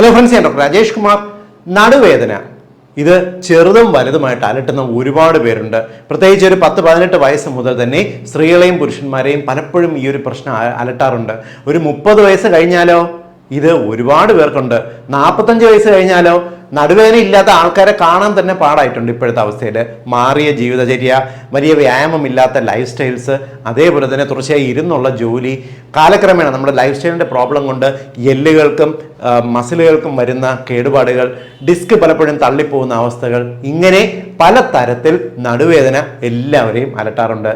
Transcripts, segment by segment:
Hello friends ഞാൻ doctor Rajesh Kumar. നടുവേദന. ഇത് ചെറുതും വലുതുമായിട്ട് അലട്ടുന്ന ഒരുപാട് പേരുണ്ട്. പ്രത്യേകിച്ച് ഒരു പത്ത് പതിനെട്ട് വയസ്സ് മുതൽ തന്നെ സ്ത്രീകളെയും പുരുഷന്മാരെയും പലപ്പോഴും ഈ ഒരു പ്രശ്നം അലട്ടാറുണ്ട്. ഒരു മുപ്പത് വയസ്സ് കഴിഞ്ഞാലോ? ഇത് ഒരുപാട് പേർക്കുണ്ട്. നാൽപ്പത്തഞ്ച് വയസ്സ് കഴിഞ്ഞാലോ നടുവേദന ഇല്ലാത്ത ആൾക്കാരെ കാണാൻ തന്നെ പാടായിട്ടുണ്ട് ഇപ്പോഴത്തെ അവസ്ഥയിൽ മാറിയ ജീവിതചര്യ വലിയ വ്യായാമമില്ലാത്ത ലൈഫ് സ്റ്റൈൽസ് അതേപോലെ തന്നെ തുടർച്ചയായി ഇരുന്നുള്ള ജോലി. കാലക്രമേണ നമ്മുടെ ലൈഫ് സ്റ്റൈലിന്റെ പ്രോബ്ലം കൊണ്ട് എല്ലുകൾക്കും മസിലുകൾക്കും വരുന്ന കേടുപാടുകൾ ഡിസ്ക് പലപ്പോഴും തള്ളിപ്പോകുന്ന അവസ്ഥകൾ ഇങ്ങനെ പല തരത്തിൽ നടുവേദന എല്ലാവരെയും അലട്ടാറുണ്ട്.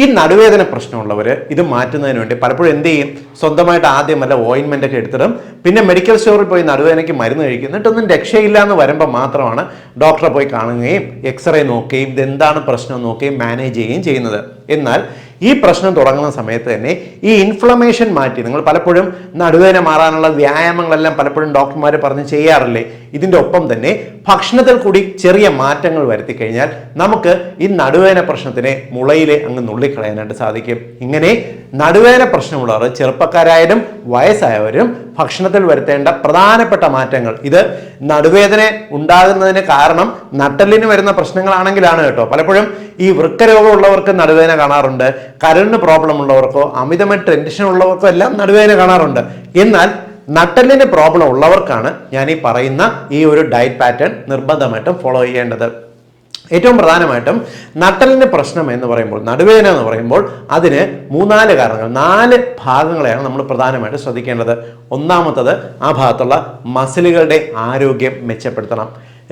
ഈ നടുവേദന പ്രശ്നമുള്ളവർ ഇത് മാറ്റുന്നതിന് വേണ്ടി പലപ്പോഴും എന്ത് ചെയ്യും? സ്വന്തമായിട്ട് ആദ്യം വല്ല ഓയിൻമെന്റ് ഒക്കെ എടുത്തിടും. പിന്നെ മെഡിക്കൽ സ്റ്റോറിൽ പോയി നടുവേദനയ്ക്ക് മരുന്ന് കഴിക്കും. എന്നിട്ടൊന്നും രക്ഷയില്ല എന്ന് വരുമ്പോൾ മാത്രമാണ് ഡോക്ടറെ പോയി കാണുകയും എക്സ്റേ നോക്കുകയും ഇതെന്താണ് പ്രശ്നം നോക്കുകയും മാനേജ് ചെയ്യുകയും ചെയ്യുന്നത്. എന്നാൽ ഈ പ്രശ്നം തുടങ്ങുന്ന സമയത്ത് തന്നെ ഈ ഇൻഫ്ലമേഷൻ മാറ്റി നിങ്ങൾ പലപ്പോഴും നടുവേന മാറാനുള്ള വ്യായാമങ്ങളെല്ലാം പലപ്പോഴും ഡോക്ടർമാർ പറഞ്ഞ് ചെയ്യാറില്ലേ? ഇതിന്റെ ഒപ്പം തന്നെ ഭക്ഷണത്തിൽ കൂടി ചെറിയ മാറ്റങ്ങൾ വരുത്തി കഴിഞ്ഞാൽ നമുക്ക് ഈ നടുവേന പ്രശ്നത്തിനെ മുളയിലെ അങ്ങ് നുള്ളിക്കളയാനായിട്ട് സാധിക്കും. ഇങ്ങനെ നടുവേന പ്രശ്നമുള്ളവർ ചെറുപ്പക്കാരായാലും വയസ്സായവരും ഭക്ഷണത്തിൽ വരുത്തേണ്ട പ്രധാനപ്പെട്ട മാറ്റങ്ങൾ. ഇത് നടുവേദന ഉണ്ടാകുന്നതിന് കാരണം നട്ടലിന് വരുന്ന പ്രശ്നങ്ങളാണെങ്കിലാണ് കേട്ടോ. പലപ്പോഴും ഈ വൃക്കരോഗമുള്ളവർക്ക് നടുവേദന കാണാറുണ്ട്. കരളിന് പ്രോബ്ലം ഉള്ളവർക്കോ അമിതമായി ടെൻഷൻ ഉള്ളവർക്കോ എല്ലാം നടുവേദന കാണാറുണ്ട്. എന്നാൽ നട്ടലിന് പ്രോബ്ലം ഉള്ളവർക്കാണ് ഞാൻ ഈ പറയുന്ന ഈ ഒരു ഡയറ്റ് പാറ്റേൺ നിർബന്ധമായിട്ടും ഫോളോ ചെയ്യേണ്ടത്. ഏറ്റവും പ്രധാനമായിട്ടും നട്ടലിന് പ്രശ്നം എന്ന് പറയുമ്പോൾ നടുവേദന എന്ന് പറയുമ്പോൾ അതിന് മൂന്നാൽ കാരണങ്ങൾ നാല് ഭാഗങ്ങളെയാണ് നമ്മൾ പ്രധാനമായിട്ട് ശ്രദ്ധിക്കേണ്ടത്. ഒന്നാമത്തത് ആ ഭാഗത്തുള്ള മസിലുകളുടെ ആരോഗ്യം മെച്ചപ്പെടുത്തണം.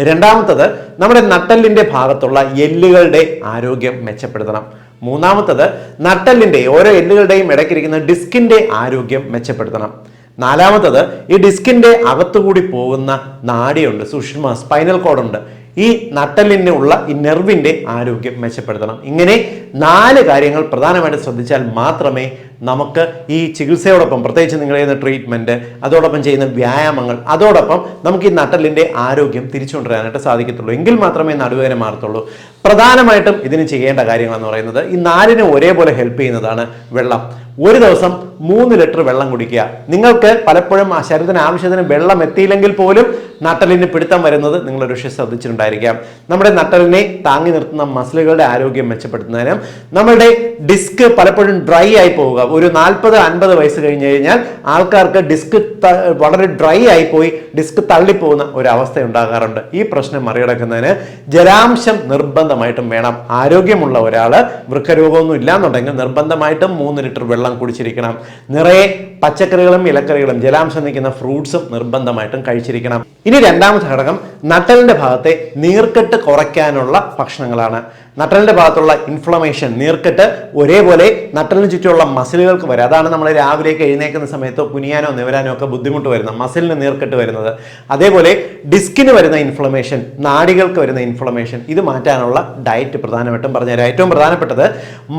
രണ്ടാമത്തത് നമ്മുടെ നട്ടലിന്റെ ഭാഗത്തുള്ള എല്ലുകളുടെ ആരോഗ്യം മെച്ചപ്പെടുത്തണം. മൂന്നാമത്തത് നട്ടലിന്റെ ഓരോ എല്ലുകളുടെയും ഇടയ്ക്കിരിക്കുന്ന ഡിസ്കിന്റെ ആരോഗ്യം മെച്ചപ്പെടുത്തണം. നാലാമത്തത് ഈ ഡിസ്കിന്റെ അകത്തുകൂടി പോകുന്ന നാടിയുണ്ട് സുഷ്മ സ്പൈനൽ കോഡുണ്ട്. ഈ നട്ടലിന് ഉള്ള ഈ നെർവിന്റെ ആരോഗ്യം മെച്ചപ്പെടുത്തണം. ഇങ്ങനെ നാല് കാര്യങ്ങൾ പ്രധാനമായിട്ട് ശ്രദ്ധിച്ചാൽ മാത്രമേ നമുക്ക് ഈ ചികിത്സയോടൊപ്പം പ്രത്യേകിച്ച് നിങ്ങൾ ചെയ്യുന്ന ട്രീറ്റ്മെന്റ് അതോടൊപ്പം ചെയ്യുന്ന വ്യായാമങ്ങൾ അതോടൊപ്പം നമുക്ക് ഈ നട്ടലിന്റെ ആരോഗ്യം തിരിച്ചുകൊണ്ടുവരാനായിട്ട് സാധിക്കത്തുള്ളൂ. എങ്കിൽ മാത്രമേ നടുവേദന മാറത്തുള്ളൂ. പ്രധാനമായിട്ടും ഇതിന് ചെയ്യേണ്ട കാര്യങ്ങളെന്ന് പറയുന്നത് ഈ നാലിനെ ഒരേപോലെ ഹെൽപ്പ് ചെയ്യുന്നതാണ് വെള്ളം. ഒരു ദിവസം മൂന്ന് ലിറ്റർ വെള്ളം കുടിക്കുക. നിങ്ങൾക്ക് പലപ്പോഴും ആ ശരീരത്തിന് ആവശ്യത്തിന് വെള്ളം എത്തിയില്ലെങ്കിൽ പോലും നട്ടലിന് പിടുത്തം വരുന്നത് നിങ്ങൾ ഒരു പക്ഷേ ശ്രദ്ധിച്ചിട്ടുണ്ടായിരിക്കാം. നമ്മുടെ നട്ടലിനെ താങ്ങി നിർത്തുന്ന മസിലുകളുടെ ആരോഗ്യം മെച്ചപ്പെടുത്തുന്നതിനും നമ്മുടെ ഡിസ്ക് പലപ്പോഴും ഡ്രൈ ആയി പോവുക ഒരു നാൽപ്പത് അൻപത് വയസ്സ് കഴിഞ്ഞ് കഴിഞ്ഞാൽ ആൾക്കാർക്ക് ഡിസ്ക് വളരെ ഡ്രൈ ആയി പോയി ഡിസ്ക് തള്ളിപ്പോകുന്ന ഒരു അവസ്ഥ ഉണ്ടാകാറുണ്ട്. ഈ പ്രശ്നം മറികടക്കുന്നതിന് ജലാംശം നിർബന്ധമായിട്ടും വേണം. ആരോഗ്യമുള്ള ഒരാൾ വൃക്കരോഗമൊന്നും ഇല്ലാന്നുണ്ടെങ്കിൽ നിർബന്ധമായിട്ടും മൂന്ന് ലിറ്റർ വെള്ളം കുടിച്ചിരിക്കണം. നിറയെ പച്ചക്കറികളും ഇലക്കറികളും ജലാംശം നിൽക്കുന്ന ഫ്രൂട്ട്സും നിർബന്ധമായിട്ടും കഴിച്ചിരിക്കണം. ഇനി രണ്ടാമത്തെ ഘടകം നട്ടലിന്റെ ഭാഗത്തെ നീർക്കെട്ട് കുറയ്ക്കാനുള്ള ഭക്ഷണങ്ങളാണ്. നട്ടലിന്റെ ഭാഗത്തുള്ള ഇൻഫ്ലമേഷൻ നീർക്കെട്ട് ഒരേപോലെ നട്ടലിന് ചുറ്റുമുള്ള മസിലുകൾക്ക് വരും. അതാണ് നമ്മൾ രാവിലെ എഴുന്നേക്കുന്ന സമയത്ത് കുനിയാനോ നിവരാനോ ഒക്കെ ബുദ്ധിമുട്ട് വരുന്നത് മസിലിന് നീർക്കെട്ട് വരുന്നത്. അതേപോലെ ഡിസ്കിന് വരുന്ന ഇൻഫ്ലമേഷൻ നാടികൾക്ക് വരുന്ന ഇൻഫ്ലമേഷൻ ഇത് മാറ്റാനുള്ള ഡയറ്റ് പ്രധാനമായിട്ടും പറഞ്ഞുതരാം. ഏറ്റവും പ്രധാനപ്പെട്ടത്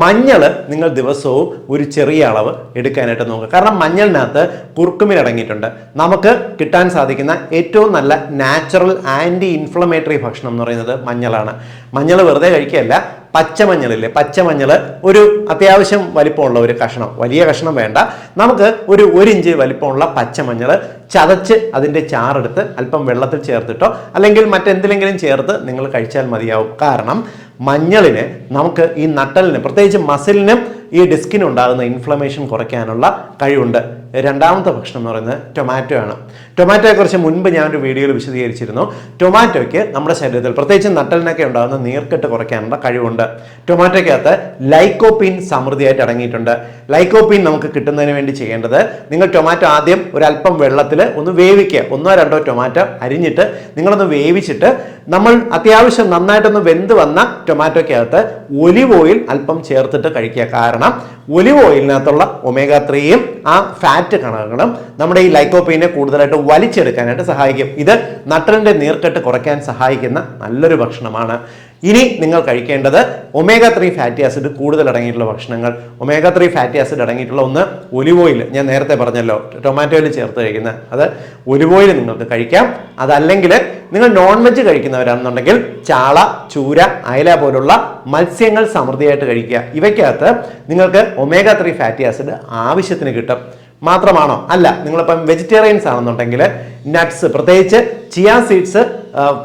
മഞ്ഞൾ നിങ്ങൾ ദിവസവും ഒരു ചെറിയ അളവ് എടുക്കാനായിട്ട് നോക്കുക. കാരണം മഞ്ഞളിനകത്ത് കുർക്കുമിൻ അടങ്ങിയിട്ടുണ്ട്. നമുക്ക് കിട്ടാൻ സാധിക്കുന്ന ഏറ്റവും നല്ല നാച്ചുറൽ ആന്റി ഇൻഫ്ലമേറ്ററി ഭക്ഷണം എന്ന് പറയുന്നത് മഞ്ഞളാണ്. മഞ്ഞൾ വെറുതെ കഴിക്കുകയല്ല പച്ചമഞ്ഞളില്ലേ? പച്ചമഞ്ഞൾ ഒരു അത്യാവശ്യം വലിപ്പമുള്ള ഒരു കഷ്ണം വലിയ കഷ്ണം വേണ്ട. നമുക്ക് ഒരു ഒരു ഇഞ്ച് വലിപ്പമുള്ള പച്ചമഞ്ഞൾ ചതച്ച് അതിന്റെ ചാറെടുത്ത് അല്പം വെള്ളത്തിൽ ചേർത്തിട്ടോ അല്ലെങ്കിൽ മറ്റെന്തിലെങ്കിലും ചേർത്ത് നിങ്ങൾ കഴിച്ചാൽ മതിയാവും. കാരണം മഞ്ഞളിന് നമുക്ക് ഈ നട്ടലിന് പ്രത്യേകിച്ച് മസിലിനും ഈ ഡിസ്കിനുണ്ടാകുന്ന ഇൻഫ്ലമേഷൻ കുറയ്ക്കാനുള്ള കഴിവുണ്ട്. രണ്ടാമത്തെ ഭക്ഷണം എന്ന് പറയുന്നത് ടൊമാറ്റോ ആണ്. ടൊമാറ്റോയെക്കുറിച്ച് മുൻപ് ഞാൻ ഒരു വീഡിയോയിൽ വിശദീകരിച്ചിരുന്നു. ടൊമാറ്റോയ്ക്ക് നമ്മുടെ ശരീരത്തിൽ പ്രത്യേകിച്ച് നട്ടലിനൊക്കെ ഉണ്ടാകുന്ന നീർക്കെട്ട് കുറയ്ക്കാനുള്ള കഴിവുണ്ട്. ടൊമാറ്റോയ്ക്കകത്ത് ലൈക്കോപ്പീൻ സമൃദ്ധിയായിട്ട് അടങ്ങിയിട്ടുണ്ട്. ലൈക്കോപ്പീൻ നമുക്ക് കിട്ടുന്നതിന് വേണ്ടി ചെയ്യേണ്ടത് നിങ്ങൾ ടൊമാറ്റോ ആദ്യം ഒരല്പം വെള്ളത്തിൽ ഒന്ന് വേവിക്കുക. ഒന്നോ രണ്ടോ ടൊമാറ്റോ അരിഞ്ഞിട്ട് നിങ്ങളൊന്ന് വേവിച്ചിട്ട് നമ്മൾ അത്യാവശ്യം നന്നായിട്ടൊന്ന് വെന്ത് വന്ന ടൊമാറ്റോയ്ക്കകത്ത് ഒലിവ് ഓയിൽ അല്പം ചേർത്തിട്ട് കഴിക്കുക. കാരണം ഒലിവ് ഓയിലിനകത്തുള്ള ഒമേഗ ത്രീയും ആ ഫാറ്റ് കണങ്ങളും നമ്മുടെ ഈ ലൈക്കോപ്പീനെ കൂടുതലായിട്ട് വലിച്ചെടുക്കാനായിട്ട് സഹായിക്കും. ഇത് നട്ടലിന്റെ നീർക്കെട്ട് കുറയ്ക്കാൻ സഹായിക്കുന്ന നല്ലൊരു ഭക്ഷണമാണ്. ഇനി നിങ്ങൾ കഴിക്കേണ്ടത് ഒമേഗ ത്രീ ഫാറ്റി ആസിഡ് കൂടുതൽ അടങ്ങിയിട്ടുള്ള ഭക്ഷണങ്ങൾ. ഒമേഗ ത്രീ ഫാറ്റി ആസിഡ് അടങ്ങിയിട്ടുള്ള ഒന്ന് ഒലിവ് ഓയിൽ ഞാൻ നേരത്തെ പറഞ്ഞല്ലോ ടൊമാറ്റോയിൽ ചേർത്ത് കഴിക്കുന്ന. അത് ഒലിവ് ഓയിൽ നിങ്ങൾക്ക് കഴിക്കാം. അതല്ലെങ്കിൽ നിങ്ങൾ നോൺ വെജ് കഴിക്കുന്നവരാണെന്നുണ്ടെങ്കിൽ ചാള ചൂര അയല പോലുള്ള മത്സ്യങ്ങൾ സമൃദ്ധിയായിട്ട് കഴിക്കുക. ഇവയ്ക്കകത്ത് നിങ്ങൾക്ക് ഒമേഗ ത്രീ ഫാറ്റി ആസിഡ് ആവശ്യത്തിന് കിട്ടും. മാത്രമാണോ? അല്ല നിങ്ങളിപ്പം വെജിറ്റേറിയൻസ് ആണെന്നുണ്ടെങ്കിൽ നട്ട്സ് പ്രത്യേകിച്ച് ചിയാ സീഡ്സ്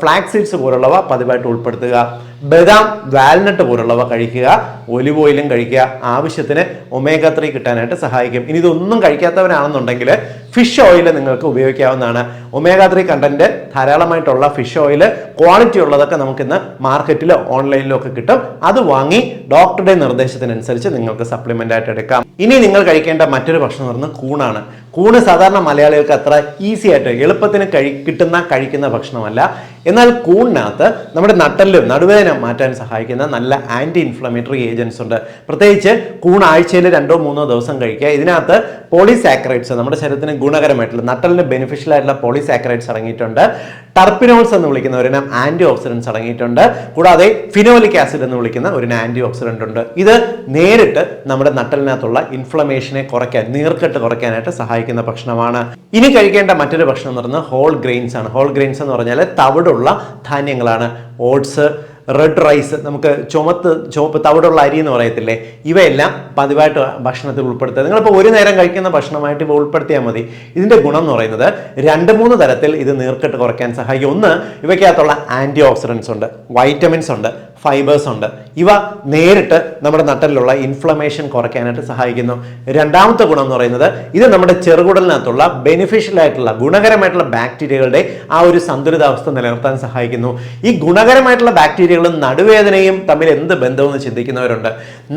ഫ്ലാക്സ് സീഡ്സ് പോലുള്ളവ പതിവായിട്ട് ഉൾപ്പെടുത്തുക. ബദാം വാൽനട്ട് പോലുള്ളവ കഴിക്കുക. ഒലിവ് ഓയിലും കഴിക്കുക. ആവശ്യത്തിന് ഒമേഗ ത്രീ കിട്ടാനായിട്ട് സഹായിക്കും. ഇനി ഇതൊന്നും കഴിക്കാത്തവരാണെന്നുണ്ടെങ്കിൽ ഫിഷ് ഓയിൽ നിങ്ങൾക്ക് ഉപയോഗിക്കാവുന്നതാണ്. ഒമേഗ ത്രീ കണ്ടന്റ് ധാരാളമായിട്ടുള്ള ഫിഷ് ഓയിൽ ക്വാളിറ്റി ഉള്ളതൊക്കെ നമുക്കിന്ന് മാർക്കറ്റിലോ ഓൺലൈനിലോ ഒക്കെ കിട്ടും. അത് വാങ്ങി ഡോക്ടറുടെ നിർദ്ദേശത്തിനനുസരിച്ച് നിങ്ങൾക്ക് സപ്ലിമെന്റ് ആയിട്ട് എടുക്കാം. ഇനി നിങ്ങൾ കഴിക്കേണ്ട മറ്റൊരു ഭക്ഷണം എന്ന് പറഞ്ഞാൽ കൂണാണ്. കൂണ് സാധാരണ മലയാളികൾക്ക് അത്ര ഈസി ആയിട്ട് എളുപ്പത്തിന് കഴി കിട്ടുന്ന കഴിക്കുന്ന ഭക്ഷണമല്ല. എന്നാൽ കൂണിനകത്ത് നമ്മുടെ നട്ടലിലും നടുവേദന മാറ്റാൻ സഹായിക്കുന്ന നല്ല ആന്റി ഇൻഫ്ലമേറ്ററി ഏജൻസ് ഉണ്ട്. പ്രത്യേകിച്ച് കൂൺ ആഴ്ചയിൽ രണ്ടോ മൂന്നോ ദിവസം കഴിക്കുക. ഇതിനകത്ത് പോളിസാക്രൈറ്റ്സ് നമ്മുടെ ശരീരത്തിന് ഗുണകരമായിട്ടുള്ള നട്ടലിന് ബെനിഫിഷ്യൽ ആയിട്ടുള്ള പോളിസാക്രൈഡ്സ് അടങ്ങിയിട്ടുണ്ട്. ടർപ്പിനോൾസ് എന്ന് വിളിക്കുന്ന ഒരു ആന്റി ഓക്സിഡൻസ് അടങ്ങിയിട്ടുണ്ട്. കൂടാതെ ഫിനോലിക് ആസിഡ് എന്ന് വിളിക്കുന്ന ഒരു ആന്റി ഓക്സിഡന്റ് ഉണ്ട്. ഇത് നേരിട്ട് നമ്മുടെ നട്ടലിനകത്തുള്ള ഇൻഫ്ലമേഷനെ കുറയ്ക്കാൻ നീർക്കെട്ട് കുറയ്ക്കാനായിട്ട് സഹായിക്കുന്ന ഭക്ഷണമാണ്. ഇനി കഴിക്കേണ്ട മറ്റൊരു ഭക്ഷണം എന്ന് പറയുന്നത് ഹോൾ ഗ്രെയിൻസ് ആണ്. ഹോൾ ഗ്രെയിൻസ് എന്ന് പറഞ്ഞാൽ തവിടുള്ള ധാന്യങ്ങളാണ്. ഓട്സ് റെഡ് റൈസ് നമുക്ക് ചുമത്ത് ചുവപ്പ് തവിടുള്ള അരി എന്ന് പറയത്തില്ലേ? ഇവയെല്ലാം പതിവായിട്ട് ഭക്ഷണത്തിൽ ഉൾപ്പെടുത്തുക. നിങ്ങളിപ്പോൾ ഒരു നേരം കഴിക്കുന്ന ഭക്ഷണമായിട്ട് ഇവ ഉൾപ്പെടുത്തിയാൽ മതി. ഇതിന്റെ ഗുണം എന്ന് പറയുന്നത് രണ്ട് മൂന്ന് തരത്തിൽ ഇത് നീർക്കെട്ട് കുറയ്ക്കാൻ സഹായിക്കും. ഒന്ന് ഇവയ്ക്കകത്തുള്ള ആന്റി ഓക്സിഡൻസ് ഉണ്ട് വൈറ്റമിൻസ് ഉണ്ട്. ഫൈബേഴ്സ് ഉണ്ട്. ഇവ നേരിട്ട് നമ്മുടെ നട്ടലിലുള്ള ഇൻഫ്ലമേഷൻ കുറയ്ക്കാനായിട്ട് സഹായിക്കുന്നു. രണ്ടാമത്തെ ഗുണം എന്ന് പറയുന്നത് ഇത് നമ്മുടെ ചെറുകുടലിനകത്തുള്ള ബെനിഫിഷ്യൽ ആയിട്ടുള്ള ഗുണകരമായിട്ടുള്ള ബാക്ടീരിയകളുടെ ആ ഒരു സന്തുലിതാവസ്ഥ നിലനിർത്താൻ സഹായിക്കുന്നു. ഈ ഗുണകരമായിട്ടുള്ള ബാക്ടീരിയകളും നടുവേദനയും തമ്മിൽ എന്ത് ബന്ധമെന്ന് ചിന്തിക്കുന്നവരുണ്ട്.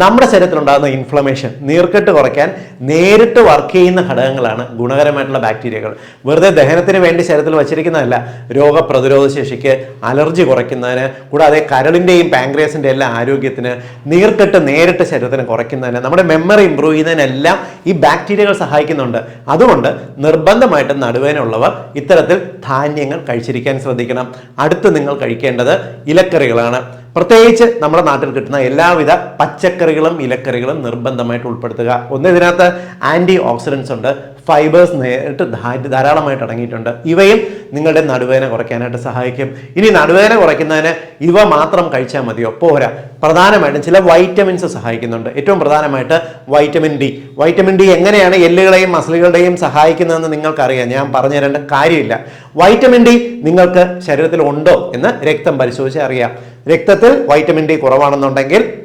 നമ്മുടെ ശരീരത്തിലുണ്ടാകുന്ന ഇൻഫ്ലമേഷൻ നീർക്കെട്ട് കുറയ്ക്കാൻ നേരിട്ട് വർക്ക് ചെയ്യുന്ന ഘടകങ്ങളാണ് ഗുണകരമായിട്ടുള്ള ബാക്ടീരിയകൾ വെറുതെ ദഹനത്തിന് വേണ്ടി ശരീരത്തിൽ വച്ചിരിക്കുന്നതല്ല രോഗപ്രതിരോധ ശേഷിക്ക് അലർജി കുറയ്ക്കുന്നതിന് കൂടാതെ കരളിന്റെയും പാങ്ക്രിയാസിന്റെ എല്ലാ ആരോഗ്യത്തിന് നീർക്കെട്ട് നേരിട്ട് ശരീരത്തിന് കുറയ്ക്കുന്നതിന് നമ്മുടെ മെമ്മറി ഇമ്പ്രൂവ് ചെയ്യുന്നതിനെല്ലാം ഈ ബാക്ടീരിയകൾ സഹായിക്കുന്നുണ്ട്. അതുകൊണ്ട് നിർബന്ധമായിട്ടും നടുവേനുള്ളവർ ഇത്തരത്തിൽ ധാന്യങ്ങൾ കഴിച്ചിരിക്കാൻ ശ്രദ്ധിക്കണം. അടുത്ത് നിങ്ങൾ കഴിക്കേണ്ടത് ഇലക്കറികളാണ്. പ്രത്യേകിച്ച് നമ്മുടെ നാട്ടിൽ കിട്ടുന്ന എല്ലാവിധ പച്ചക്കറികളും ഇലക്കറികളും നിർബന്ധമായിട്ട് ഉൾപ്പെടുത്തുക. ഒന്ന് ഇതിനകത്ത് ആന്റി ഓക്സിഡൻസ് ഉണ്ട്. ഫൈബേഴ്സ് നേരിട്ട് ധാരാളമായിട്ട് അടങ്ങിയിട്ടുണ്ട്. ഇവയും നിങ്ങളുടെ നടുവേദന കുറയ്ക്കാനായിട്ട് സഹായിക്കും. ഇനി നടുവേദന കുറയ്ക്കുന്നതിന് ഇവ മാത്രം കഴിച്ചാൽ മതിയോ? പോരാ. പ്രധാനമായിട്ടും ചില വൈറ്റമിൻസ് സഹായിക്കുന്നുണ്ട്. ഏറ്റവും പ്രധാനമായിട്ട് വൈറ്റമിൻ ഡി വൈറ്റമിൻ ഡി എങ്ങനെയാണ് എല്ലുകളെയും മസിലുകളുടെയും സഹായിക്കുന്നതെന്ന് നിങ്ങൾക്കറിയാം. ഞാൻ പറഞ്ഞു തരേണ്ട കാര്യമില്ല. വൈറ്റമിൻ ഡി നിങ്ങൾക്ക് ശരീരത്തിൽ ഉണ്ടോ എന്ന് രക്തം പരിശോധിച്ച് അറിയാം. രക്തത്തിൽ വൈറ്റമിൻ ഡി കുറവാണെന്നുണ്ടെങ്കിൽ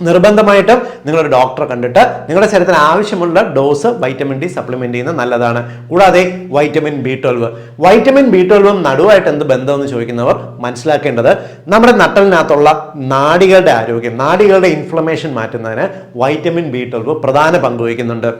നിർബന്ധമായിട്ടും നിങ്ങളൊരു ഡോക്ടറെ കണ്ടിട്ട് നിങ്ങളുടെ ശരീരത്തിന് ആവശ്യമുള്ള ഡോസ് വൈറ്റമിൻ ഡി സപ്ലിമെന്റ് ചെയ്യുന്നത് നല്ലതാണ്. കൂടാതെ vitamin B twelve vitamin B ട്വൽവും നടുവായിട്ട് എന്ത് ബന്ധമെന്ന് ചോദിക്കുന്നവർ മനസ്സിലാക്കേണ്ടത് നമ്മുടെ നട്ടലിനകത്തുള്ള നാടികളുടെ ആരോഗ്യം നാടികളുടെ ഇൻഫ്ലമേഷൻ മാറ്റുന്നതിന് വൈറ്റമിൻ ബി ട്വൽവ് പ്രധാന പങ്ക് വഹിക്കുന്നുണ്ട്.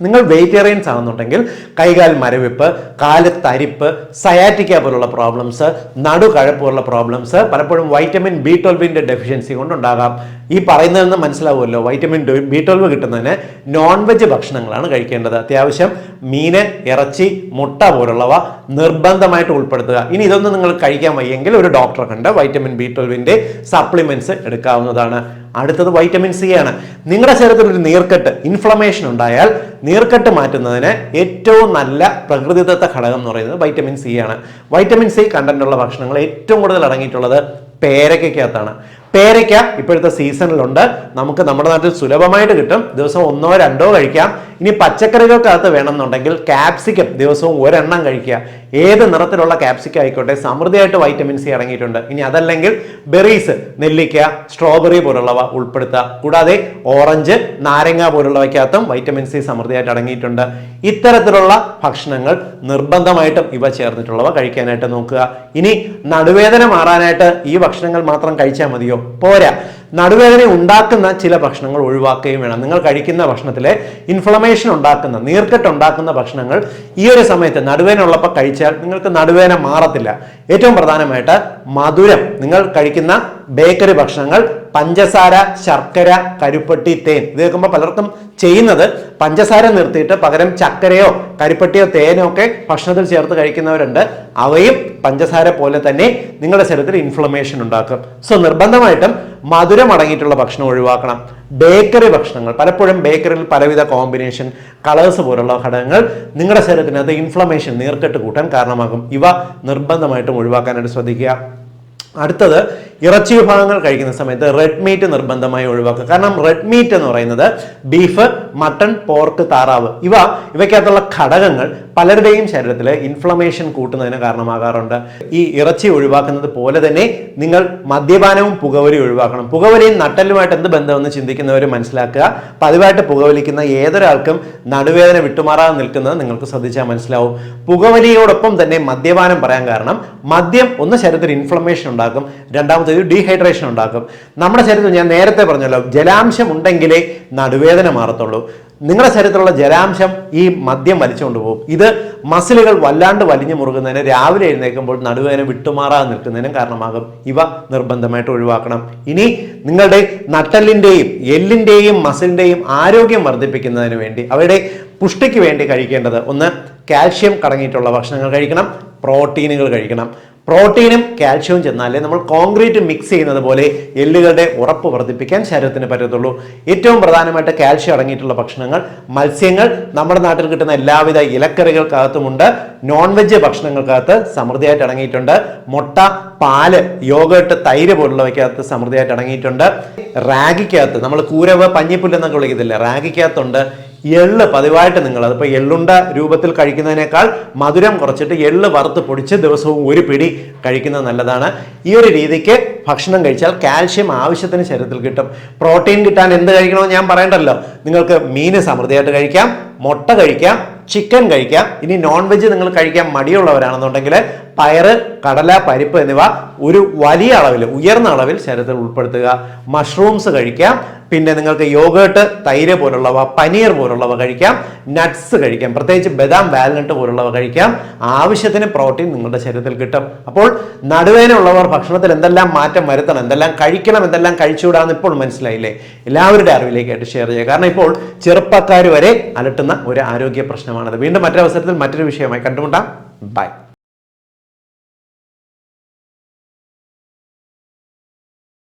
നിങ്ങൾ വെജിറ്റേറിയൻസ് ആണെന്നുണ്ടെങ്കിൽ കൈകാൽ മരവിപ്പ് കാൽ തരിപ്പ് സയാറ്റിക്ക പോലുള്ള പ്രോബ്ലംസ് നടുകഴപ്പ് പോലുള്ള പ്രോബ്ലംസ് പലപ്പോഴും വൈറ്റമിൻ ബി ട്വൽവിന്റെ ഡെഫിഷ്യൻസി കൊണ്ടുണ്ടാകാം. ഈ പറയുന്നതിൽ നിന്ന് മനസ്സിലാവുമല്ലോ വൈറ്റമിൻ ബി ട്വൽവ് കിട്ടുന്നതിന് നോൺ വെജ് ഭക്ഷണങ്ങളാണ് കഴിക്കേണ്ടത്. അത്യാവശ്യം മീന് ഇറച്ചി മുട്ട പോലുള്ളവ നിർബന്ധമായിട്ട് ഉൾപ്പെടുത്തുക. ഇനി ഇതൊന്നും നിങ്ങൾ കഴിക്കാൻ വയ്യെങ്കിൽ ഒരു ഡോക്ടറെ കണ്ട് വൈറ്റമിൻ ബി ട്വൽവിന്റെ സപ്ലിമെന്റ്സ് എടുക്കാവുന്നതാണ്. അടുത്തത് വൈറ്റമിൻ സി ആണ്. നിങ്ങളുടെ ശരീരത്തിൽ ഒരു നീർക്കെട്ട് ഇൻഫ്ലമേഷൻ ഉണ്ടായാൽ നീർക്കെട്ട് മാറ്റുന്നതിന് ഏറ്റവും നല്ല പ്രകൃതിദത്ത ഘടകം എന്ന് പറയുന്നത് വൈറ്റമിൻ സി ആണ്. വൈറ്റമിൻ സി കണ്ടന്റുള്ള ഭക്ഷണങ്ങൾ ഏറ്റവും കൂടുതൽ അടങ്ങിയിട്ടുള്ളത് പേരയ്ക്കകത്താണ് പേരയ്ക്ക ഇപ്പോഴത്തെ സീസണിലുണ്ട്. നമുക്ക് നമ്മുടെ നാട്ടിൽ സുലഭമായിട്ട് കിട്ടും. ദിവസം ഒന്നോ രണ്ടോ കഴിക്കാം. ഇനി പച്ചക്കറികൾക്കകത്ത് വേണമെന്നുണ്ടെങ്കിൽ ക്യാപ്സിക്കം ദിവസവും ഒരെണ്ണം കഴിക്കുക. ഏത് നിറത്തിലുള്ള ക്യാപ്സിക്കം ആയിക്കോട്ടെ സമൃദ്ധിയായിട്ട് വൈറ്റമിൻ സി അടങ്ങിയിട്ടുണ്ട്. ഇനി അതല്ലെങ്കിൽ ബെറീസ് നെല്ലിക്ക സ്ട്രോബെറി പോലുള്ളവ ഉൾപ്പെടുത്തുക. കൂടാതെ ഓറഞ്ച് നാരങ്ങ പോലുള്ളവയ്ക്കകത്തും വൈറ്റമിൻ സി സമൃദ്ധിയായിട്ട് അടങ്ങിയിട്ടുണ്ട്. ഇത്തരത്തിലുള്ള ഭക്ഷണങ്ങൾ നിർബന്ധമായിട്ടും ഇവ ചേർന്നിട്ടുള്ളവ കഴിക്കാനായിട്ട് നോക്കുക. ഇനി നടുവേദന മാറാനായിട്ട് ഈ ഭക്ഷണങ്ങൾ മാത്രം കഴിച്ചാൽ മതിയോ? പോരാ. നടുവേദന ഉണ്ടാക്കുന്ന ചില ഭക്ഷണങ്ങൾ ഒഴിവാക്കുകയും വേണം. നിങ്ങൾ കഴിക്കുന്ന ഭക്ഷണത്തിലെ ഇൻഫ്ലമേഷൻ ഉണ്ടാക്കുന്ന നീർക്കെട്ട് ഉണ്ടാക്കുന്ന ഭക്ഷണങ്ങൾ ഈ ഒരു സമയത്ത് നടുവേദന ഉള്ളപ്പോൾ കഴിച്ചാൽ നിങ്ങൾക്ക് നടുവേദന മാറത്തില്ല. ഏറ്റവും പ്രധാനമായിട്ട് മധുരം. നിങ്ങൾ കഴിക്കുന്ന ബേക്കറി ഭക്ഷണങ്ങൾ പഞ്ചസാര ശർക്കര കരുപ്പട്ടി തേൻ. ഇത് കേൾക്കുമ്പോൾ പലർക്കും ചെയ്യുന്നത് പഞ്ചസാര നിർത്തിയിട്ട് പകരം ചക്കരയോ കരിപ്പട്ടിയോ തേനോ ഒക്കെ ഭക്ഷണത്തിൽ ചേർത്ത് കഴിക്കുന്നവരുണ്ട്. അവയും പഞ്ചസാര പോലെ തന്നെ നിങ്ങളുടെ ശരീരത്തിൽ ഇൻഫ്ലമേഷൻ ഉണ്ടാക്കും. സോ നിർബന്ധമായിട്ടും മധുരം അടങ്ങിയിട്ടുള്ള ഭക്ഷണം ഒഴിവാക്കണം. ബേക്കറി ഭക്ഷണങ്ങൾ പലപ്പോഴും ബേക്കറിയിൽ പലവിധ കോമ്പിനേഷൻ കളേഴ്സ് പോലുള്ള ഘടകങ്ങൾ നിങ്ങളുടെ ശരീരത്തിനകത്ത് ഇൻഫ്ലമേഷൻ നീർക്കെട്ട് കൂട്ടാൻ കാരണമാകും. ഇവ നിർബന്ധമായിട്ടും ഒഴിവാക്കാനായിട്ട് ശ്രദ്ധിക്കുക. അടുത്തത് ഇറച്ചി വിഭാഗങ്ങൾ കഴിക്കുന്ന സമയത്ത് റെഡ് മീറ്റ് നിർബന്ധമായി ഒഴിവാക്കുക. കാരണം റെഡ് മീറ്റ് എന്ന് പറയുന്നത് ബീഫ് മട്ടൺ പോർക്ക് താറാവ്. ഇവ ഇവയ്ക്കകത്തുള്ള ഘടകങ്ങൾ പലരുടെയും ശരീരത്തിൽ ഇൻഫ്ലമേഷൻ കൂട്ടുന്നതിന് കാരണമാകാറുണ്ട്. ഈ ഇറച്ചി ഒഴിവാക്കുന്നത് പോലെ തന്നെ നിങ്ങൾ മദ്യപാനവും പുകവലി ഒഴിവാക്കണം. പുകവലിയും നട്ടലുമായിട്ട് എന്ത് ബന്ധമെന്ന് ചിന്തിക്കുന്നവർ മനസ്സിലാക്കുക. പതിവായിട്ട് പുകവലിക്കുന്ന ഏതൊരാൾക്കും നടുവേദന വിട്ടുമാറാതെ നിൽക്കുന്നത് നിങ്ങൾക്ക് ശ്രദ്ധിച്ചാൽ മനസ്സിലാവും. പുകവലിയോടൊപ്പം തന്നെ മദ്യപാനം പറയാൻ കാരണം മദ്യം ഒന്ന് ശരീരത്തിൽ ഇൻഫ്ലമേഷൻ ഉണ്ടാക്കും. രണ്ടാമത്തേത് ഡീഹൈഡ്രേഷൻ ഉണ്ടാക്കും. നമ്മുടെ ശരീരത്തിൽ ഞാൻ നേരത്തെ പറഞ്ഞല്ലോ ജലാംശം ഉണ്ടെങ്കിലേ നടുവേദന മാറത്തുള്ളൂ. നിങ്ങളുടെ ശരീരത്തിലുള്ള ജലാംശം ഈ മദ്യം വലിച്ചുകൊണ്ട് പോകും. ഇത് മസിലുകൾ വല്ലാണ്ട് വലിഞ്ഞു മുറുകുന്നതിന് രാവിലെ എഴുന്നേൽക്കുമ്പോൾ നടുവേദന വിട്ടുമാറാതെ നിൽക്കുന്നതിനും കാരണമാകും. ഇവ നിർബന്ധമായിട്ട് ഒഴിവാക്കണം. ഇനി നിങ്ങളുടെ നട്ടലിന്റെയും എല്ലിന്റെയും മസിലിന്റെയും ആരോഗ്യം വർദ്ധിപ്പിക്കുന്നതിന് വേണ്ടി അവയുടെ പുഷ്ടിക്ക് വേണ്ടി കഴിക്കേണ്ടത് ഒന്ന് കാൽഷ്യം കടങ്ങിയിട്ടുള്ള ഭക്ഷണങ്ങൾ കഴിക്കണം പ്രോട്ടീനുകൾ കഴിക്കണം. പ്രോട്ടീനും കാൽഷ്യവും ചെന്നാലേ നമ്മൾ കോൺക്രീറ്റ് മിക്സ് ചെയ്യുന്നത് പോലെ എല്ലുകളുടെ ഉറപ്പ് വർദ്ധിപ്പിക്കാൻ ശരീരത്തിന് പറ്റത്തുള്ളൂ. ഏറ്റവും പ്രധാനമായിട്ട് കാൽഷ്യം അടങ്ങിയിട്ടുള്ള ഭക്ഷണങ്ങൾ മത്സ്യങ്ങൾ. നമ്മുടെ നാട്ടിൽ കിട്ടുന്ന എല്ലാവിധ ഇലക്കറികൾക്കകത്തുമുണ്ട്. നോൺ വെജ് ഭക്ഷണങ്ങൾക്കകത്ത് സമൃദ്ധിയായിട്ട് അടങ്ങിയിട്ടുണ്ട്. മുട്ട പാൽ യോഗട്ട് തൈര് പോലുള്ളവയ്ക്കകത്ത് സമൃദ്ധിയായിട്ട് അടങ്ങിയിട്ടുണ്ട്. റാഗിക്കകത്ത് നമ്മൾ കൂരവ് പഞ്ഞിപ്പുല്ലെന്നൊക്കെ വിളിക്കത്തില്ല? റാഗിക്കകത്തുണ്ട്. എള്ള് പതിവായിട്ട് നിങ്ങൾ അതിപ്പോൾ എള്ളുണ്ട രൂപത്തിൽ കഴിക്കുന്നതിനേക്കാൾ മധുരം കുറച്ചിട്ട് എള്ള് വറുത്ത് പൊടിച്ച് ദിവസവും ഒരു പിടി കഴിക്കുന്നത് നല്ലതാണ്. ഈ ഒരു രീതിക്ക് ഭക്ഷണം കഴിച്ചാൽ കാൽഷ്യം ആവശ്യത്തിന് ശരീരത്തിൽ കിട്ടും. പ്രോട്ടീൻ കിട്ടാൻ എന്ത് കഴിക്കണമെന്ന് ഞാൻ പറയണ്ടല്ലോ. നിങ്ങൾക്ക് മീന് സമൃദ്ധിയായിട്ട് കഴിക്കാം മുട്ട കഴിക്കാം ചിക്കൻ കഴിക്കാം. ഇനി നോൺ വെജ് നിങ്ങൾ കഴിക്കാൻ മടിയുള്ളവരാണെന്നുണ്ടെങ്കിൽ പയറ് കടല പരിപ്പ് എന്നിവ ഒരു വലിയ അളവിൽ ഉയർന്ന അളവിൽ ശരീരത്തിൽ ഉൾപ്പെടുത്തുക. മഷ്റൂംസ് കഴിക്കാം. പിന്നെ നിങ്ങൾക്ക് യോഗേട്ട് തൈര് പോലുള്ളവ പനീർ പോലുള്ളവ കഴിക്കാം. നട്ട്സ് കഴിക്കാം. പ്രത്യേകിച്ച് ബദാം വാൽനട്ട് പോലുള്ളവ കഴിക്കാം. ആവശ്യത്തിന് പ്രോട്ടീൻ നിങ്ങളുടെ ശരീരത്തിൽ കിട്ടും. അപ്പോൾ നടുവേന ഉള്ളവർ ഭക്ഷണത്തിൽ എന്തെല്ലാം മാറ്റം വരുത്തണം എന്തെല്ലാം കഴിക്കണം എന്തെല്ലാം കഴിച്ചുകൂടാന്ന് ഇപ്പോൾ മനസ്സിലായില്ലേ? എല്ലാവരുടെ അറിവിലേക്കായിട്ട് ഷെയർ ചെയ്യുക. കാരണം ഇപ്പോൾ ചെറുപ്പക്കാർ വരെ അലട്ടുന്ന ഒരു ആരോഗ്യ പ്രശ്നമാണത്. വീണ്ടും മറ്റൊരവസരത്തിൽ മറ്റൊരു വിഷയമായി കണ്ടുമുട്ടാം. ബൈ